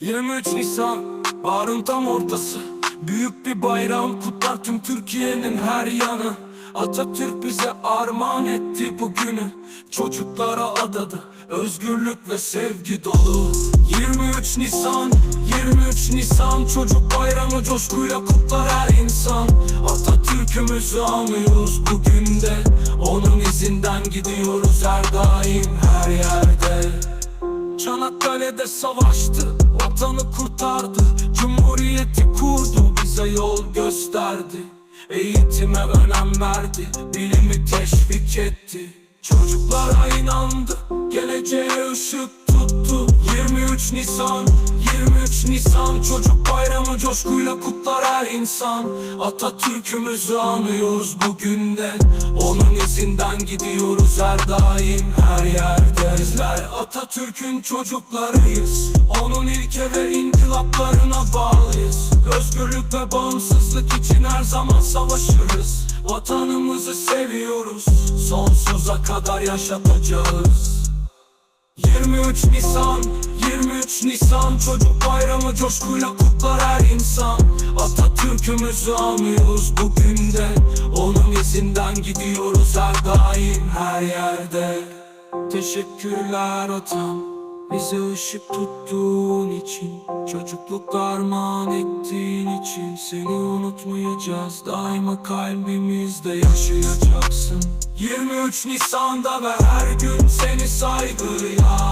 23 Nisan Baharın tam ortası. Büyük bir bayram kutlar tüm Türkiye'nin her yanı. Atatürk bize armağan etti bugünü. Çocuklara adadı Özgürlük ve sevgi dolu. 23 Nisan 23 Nisan. Çocuk bayramı coşkuyla kutlar her insan. Atatürk'ümüzü anıyoruz bugün de. Onun izinden gidiyoruz her daim her yerde. Çanakkale'de savaştı, vatanı kurtardı Cumhuriyeti kurdu, bize yol gösterdi. Eğitime önem verdi, bilimi teşvik etti. Çocuklara inandı, geleceğe ışık tuttu 23 Nisan, 23 Nisan. Çocuk bayramı coşkuyla kutlar her insan. Atatürk'ümüzü anıyoruz bugün de Onun izinden gidiyoruz her daim. Her yerde Bizler Atatürk'ün çocuklarıyız. Onun ilke ve inkılaplarına bağlıyız. Özgürlük ve bağımsızlık için her zaman savaşırız. Vatanımızı seviyoruz. Sonsuza kadar yaşatacağız. 23 Nisan 23 Nisan Çocuk bayramı coşkuyla kutlar her insan. Atatürk'ümüzü anıyoruz bugün de. Onun izinden gidiyoruz her daim her yerde. Teşekkürler atam Bize ışık tuttuğun için. Çocukluk armağan ettiğin için Seni unutmayacağız. Daima kalbimizde yaşayacaksın. 23 Nisan'da ve her gün seni saygıya